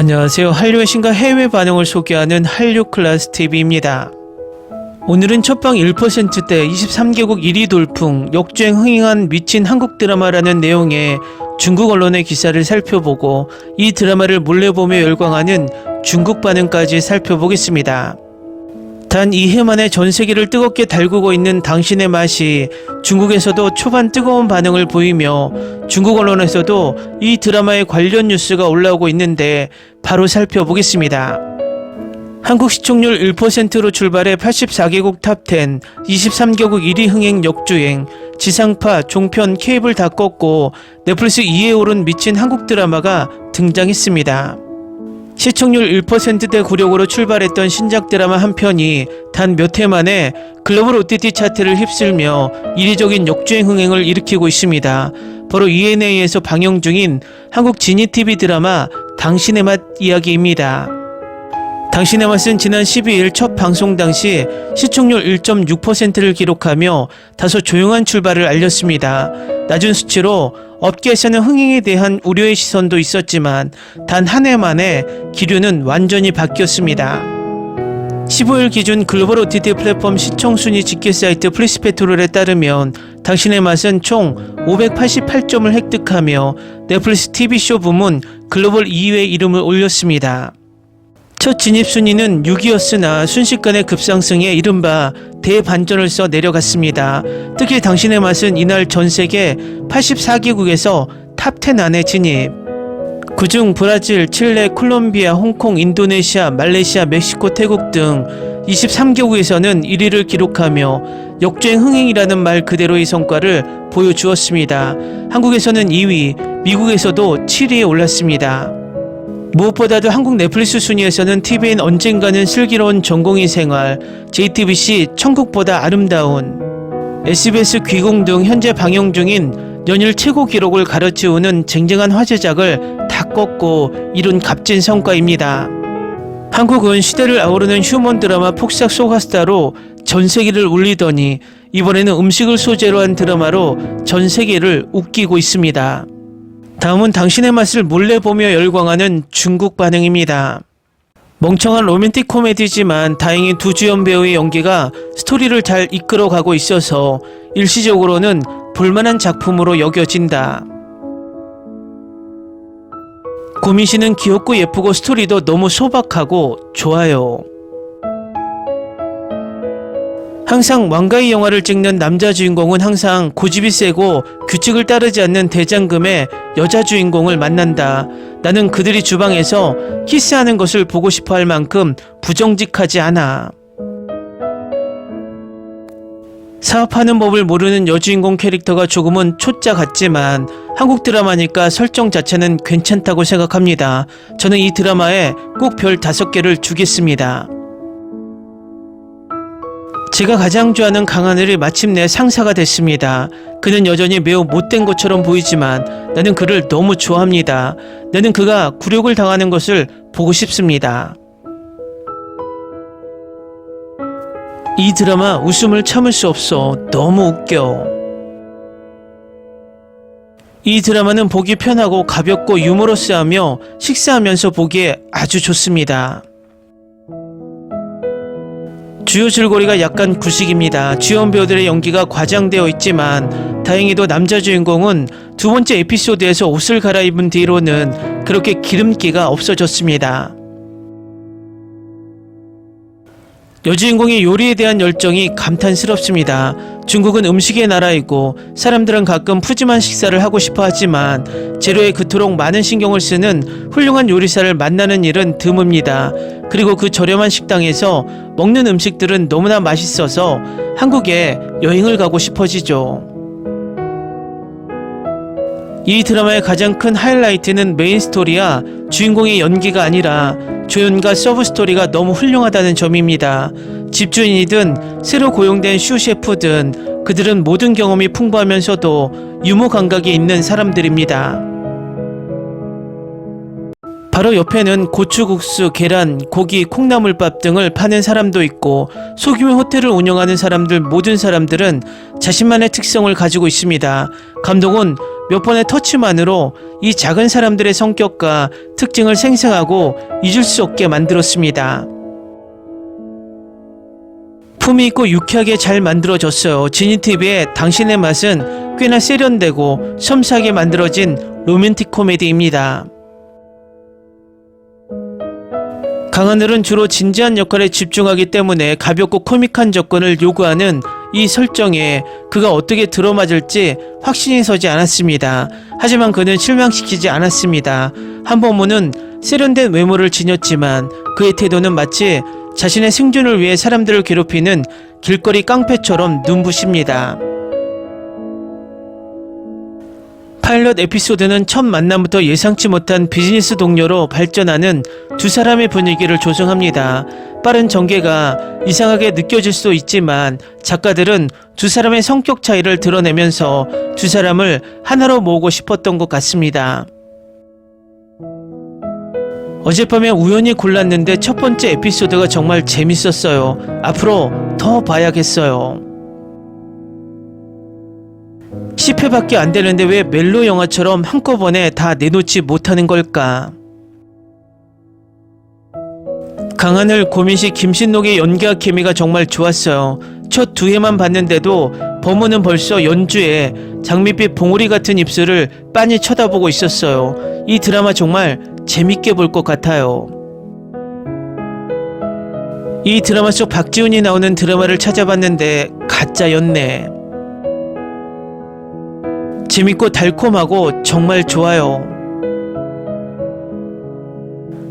안녕하세요. 한류의 신과 해외 반응을 소개하는 한류 클래스 TV입니다. 오늘은 첫방 1%대 23개국 1위 돌풍 역주행 흥행한 미친 한국 드라마라는 내용의 중국 언론의 기사를 살펴보고 이 드라마를 몰래 보며 열광하는 중국 반응까지 살펴보겠습니다. 단 2해 만에 전 세계를 뜨겁게 달구고 있는 당신의 맛이 중국에서도 초반 뜨거운 반응을 보이며 중국 언론에서도 이 드라마의 관련 뉴스가 올라오고 있는데 바로 살펴보겠습니다. 한국 시청률 1%로 출발해 84개국 탑10, 23개국 1위 흥행 역주행, 지상파, 종편, 케이블 다 꺾고 넷플릭스 2위에 오른 미친 한국 드라마가 등장했습니다. 시청률 1%대 구력으로 출발했던 신작 드라마 한 편이 단 몇 해 만에 글로벌 OTT 차트를 휩쓸며 이례적인 역주행 흥행을 일으키고 있습니다. 바로 ENA에서 방영 중인 한국 지니 TV 드라마 당신의 맛 이야기입니다. 당신의 맛은 지난 12일 첫 방송 당시 시청률 1.6%를 기록하며 다소 조용한 출발을 알렸습니다. 낮은 수치로 업계에서는 흥행에 대한 우려의 시선도 있었지만 단 한 해 만에 기류는 완전히 바뀌었습니다. 15일 기준 글로벌 OTT 플랫폼 시청 순위 집계 사이트 플리스페트롤에 따르면 당신의 맛은 총 588점을 획득하며 넷플릭스 TV쇼 부문 글로벌 2위의 이름을 올렸습니다. 첫 진입 순위는 6위였으나 순식간에 급상승해 이른바 대반전을 써 내려갔습니다. 특히 당신의 맛은 이날 전 세계 84개국에서 탑10 안에 진입. 그중 브라질, 칠레, 콜롬비아, 홍콩, 인도네시아, 말레이시아, 멕시코, 태국 등 23개국에서는 1위를 기록하며 역주행 흥행이라는 말 그대로의 성과를 보여주었습니다. 한국에서는 2위, 미국에서도 7위에 올랐습니다. 무엇보다도 한국 넷플릭스 순위에서는 TVN 언젠가는 슬기로운 전공의 생활, JTBC 천국보다 아름다운, SBS 귀공 등 현재 방영 중인 연일 최고 기록을 가로채우는 쟁쟁한 화제작을 다 꺾고 이룬 값진 성과입니다. 한국은 시대를 아우르는 휴먼 드라마 폭삭 소가스타로 전 세계를 울리더니 이번에는 음식을 소재로 한 드라마로 전 세계를 웃기고 있습니다. 다음은 당신의 맛을 몰래 보며 열광하는 중국 반응입니다. 멍청한 로맨틱 코미디지만 다행히 두 주연 배우의 연기가 스토리를 잘 이끌어가고 있어서 일시적으로는 볼만한 작품으로 여겨진다. 고민 씨는 귀엽고 예쁘고 스토리도 너무 소박하고 좋아요. 항상 왕가의 영화를 찍는 남자 주인공은 항상 고집이 세고 규칙을 따르지 않는 대장금의 여자 주인공을 만난다. 나는 그들이 주방에서 키스하는 것을 보고 싶어 할 만큼 부정직하지 않아. 사업하는 법을 모르는 여주인공 캐릭터가 조금은 초짜 같지만 한국 드라마니까 설정 자체는 괜찮다고 생각합니다. 저는 이 드라마에 꼭 별 다섯 개를 주겠습니다. 제가 가장 좋아하는 강하늘이 마침내 상사가 됐습니다. 그는 여전히 매우 못된 것처럼 보이지만 나는 그를 너무 좋아합니다. 나는 그가 굴욕을 당하는 것을 보고 싶습니다. 이 드라마 웃음을 참을 수 없어. 너무 웃겨. 이 드라마는 보기 편하고 가볍고 유머러스하며 식사하면서 보기에 아주 좋습니다. 주요 줄거리가 약간 구식입니다. 주연 배우들의 연기가 과장되어 있지만 다행히도 남자 주인공은 두 번째 에피소드에서 옷을 갈아입은 뒤로는 그렇게 기름기가 없어졌습니다. 여주인공의 요리에 대한 열정이 감탄스럽습니다. 중국은 음식의 나라이고 사람들은 가끔 푸짐한 식사를 하고 싶어 하지만 재료에 그토록 많은 신경을 쓰는 훌륭한 요리사를 만나는 일은 드뭅니다. 그리고 그 저렴한 식당에서 먹는 음식들은 너무나 맛있어서 한국에 여행을 가고 싶어지죠. 이 드라마의 가장 큰 하이라이트는 메인 스토리야 주인공의 연기가 아니라 조연과 서브 스토리가 너무 훌륭하다는 점입니다. 집주인이든 새로 고용된 슈 셰프든 그들은 모든 경험이 풍부하면서도 유머 감각이 있는 사람들입니다. 바로 옆에는 고추국수, 계란, 고기, 콩나물밥 등을 파는 사람도 있고 소규모 호텔을 운영하는 사람들 모든 사람들은 자신만의 특성을 가지고 있습니다. 감독은 몇 번의 터치만으로 이 작은 사람들의 성격과 특징을 생생하고 잊을 수 없게 만들었습니다. 품이 있고 유쾌하게 잘 만들어졌어요. 지니TV의 당신의 맛은 꽤나 세련되고 섬세하게 만들어진 로맨틱 코미디입니다. 강하늘은 주로 진지한 역할에 집중하기 때문에 가볍고 코믹한 접근을 요구하는 이 설정에 그가 어떻게 들어맞을지 확신이 서지 않았습니다. 하지만 그는 실망시키지 않았습니다. 한범우는 세련된 외모를 지녔지만 그의 태도는 마치 자신의 생존을 위해 사람들을 괴롭히는 길거리 깡패처럼 눈부십니다. 파일럿 에피소드는 첫 만남부터 예상치 못한 비즈니스 동료로 발전하는 두 사람의 분위기를 조성합니다. 빠른 전개가 이상하게 느껴질 수도 있지만 작가들은 두 사람의 성격 차이를 드러내면서 두 사람을 하나로 모으고 싶었던 것 같습니다. 어젯밤에 우연히 골랐는데 첫 번째 에피소드가 정말 재밌었어요. 앞으로 더 봐야겠어요. 10회밖에 안 되는데 왜 멜로 영화처럼 한꺼번에 다 내놓지 못하는 걸까? 강하늘, 고민식, 김신록의 연기와 케미가 정말 좋았어요. 첫 두 회만 봤는데도 범우는 벌써 연주에 장밋빛 봉우리 같은 입술을 빤히 쳐다보고 있었어요. 이 드라마 정말 재밌게 볼 것 같아요. 이 드라마 속 박지훈이 나오는 드라마를 찾아봤는데 가짜였네. 재밌고 달콤하고 정말 좋아요.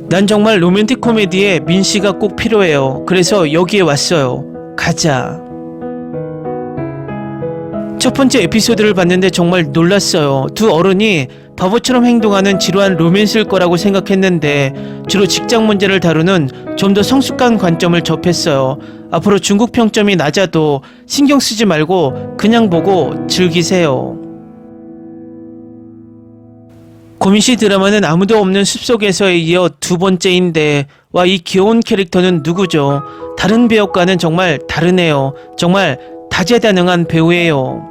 난 정말 로맨틱 코미디에 민 씨가 꼭 필요해요. 그래서 여기에 왔어요. 가자. 첫 번째 에피소드를 봤는데 정말 놀랐어요. 두 어른이 바보처럼 행동하는 지루한 로맨스일 거라고 생각했는데 주로 직장 문제를 다루는 좀 더 성숙한 관점을 접했어요. 앞으로 중국 평점이 낮아도 신경 쓰지 말고 그냥 보고 즐기세요. 고민씨 드라마는 아무도 없는 숲속에서에 이어 두 번째인데 와 이 귀여운 캐릭터는 누구죠? 다른 배역과는 정말 다르네요. 정말 다재다능한 배우예요.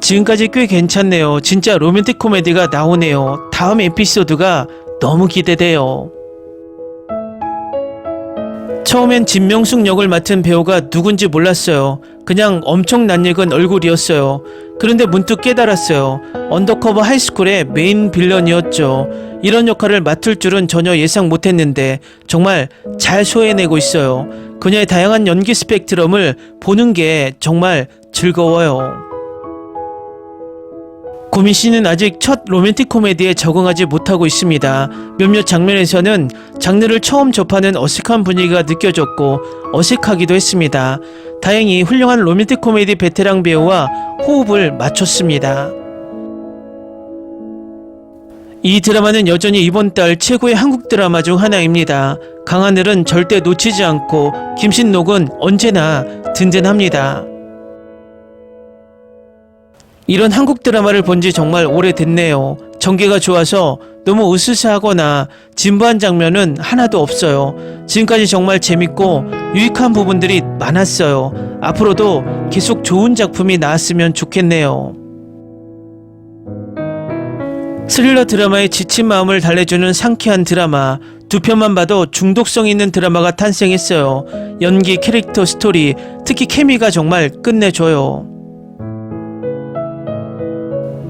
지금까지 꽤 괜찮네요. 진짜 로맨틱 코미디가 나오네요. 다음 에피소드가 너무 기대돼요. 처음엔 진명숙 역을 맡은 배우가 누군지 몰랐어요. 그냥 엄청 낯익은 얼굴이었어요. 그런데 문득 깨달았어요. 언더커버 하이스쿨의 메인 빌런이었죠. 이런 역할을 맡을 줄은 전혀 예상 못했는데 정말 잘 소화해내고 있어요. 그녀의 다양한 연기 스펙트럼을 보는 게 정말 즐거워요. 고민 씨는 아직 첫 로맨틱 코미디에 적응하지 못하고 있습니다. 몇몇 장면에서는 장르를 처음 접하는 어색한 분위기가 느껴졌고 어색하기도 했습니다. 다행히 훌륭한 로맨틱 코미디 베테랑 배우와 호흡을 맞췄습니다. 이 드라마는 여전히 이번 달 최고의 한국 드라마 중 하나입니다. 강하늘은 절대 놓치지 않고 김신록은 언제나 든든합니다. 이런 한국 드라마를 본 지 정말 오래됐네요. 전개가 좋아서 너무 으스스하거나 진부한 장면은 하나도 없어요. 지금까지 정말 재밌고 유익한 부분들이 많았어요. 앞으로도 계속 좋은 작품이 나왔으면 좋겠네요. 스릴러 드라마의 지친 마음을 달래주는 상쾌한 드라마. 두 편만 봐도 중독성 있는 드라마가 탄생했어요. 연기, 캐릭터, 스토리, 특히 케미가 정말 끝내줘요.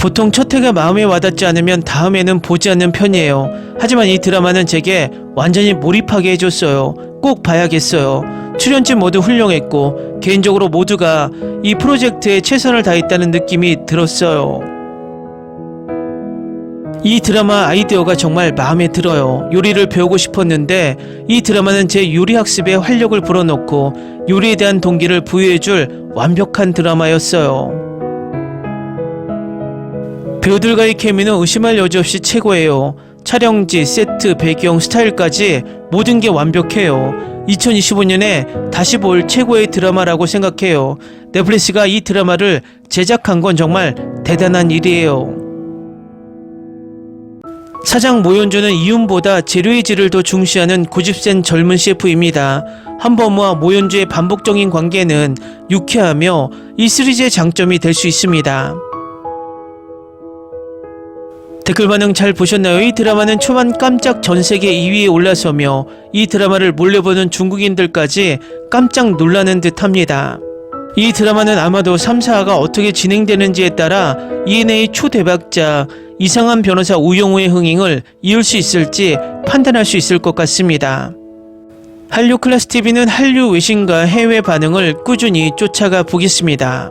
보통 첫 회가 마음에 와닿지 않으면 다음에는 보지 않는 편이에요. 하지만 이 드라마는 제게 완전히 몰입하게 해줬어요. 꼭 봐야겠어요. 출연진 모두 훌륭했고 개인적으로 모두가 이 프로젝트에 최선을 다했다는 느낌이 들었어요. 이 드라마 아이디어가 정말 마음에 들어요. 요리를 배우고 싶었는데 이 드라마는 제 요리 학습에 활력을 불어넣고 요리에 대한 동기를 부여해줄 완벽한 드라마였어요. 배우들과의 케미는 의심할 여지 없이 최고예요. 촬영지, 세트, 배경, 스타일까지 모든 게 완벽해요. 2025년에 다시 볼 최고의 드라마라고 생각해요. 넷플릭스가 이 드라마를 제작한 건 정말 대단한 일이에요. 사장 모현주는 이윤보다 재료의 질을 더 중시하는 고집센 젊은 셰프입니다. 한범우와 모현주의 반복적인 관계는 유쾌하며 이 시리즈의 장점이 될 수 있습니다. 댓글 반응 잘 보셨나요? 이 드라마는 초반 깜짝 전 세계 2위에 올라서며 이 드라마를 몰래 보는 중국인들까지 깜짝 놀라는 듯 합니다. 이 드라마는 아마도 3, 4화가 어떻게 진행되는지에 따라 ENA 초대박자 이상한 변호사 우영우의 흥행을 이을 수 있을지 판단할 수 있을 것 같습니다. 한류 클래스 TV는 한류 외신과 해외 반응을 꾸준히 쫓아가 보겠습니다.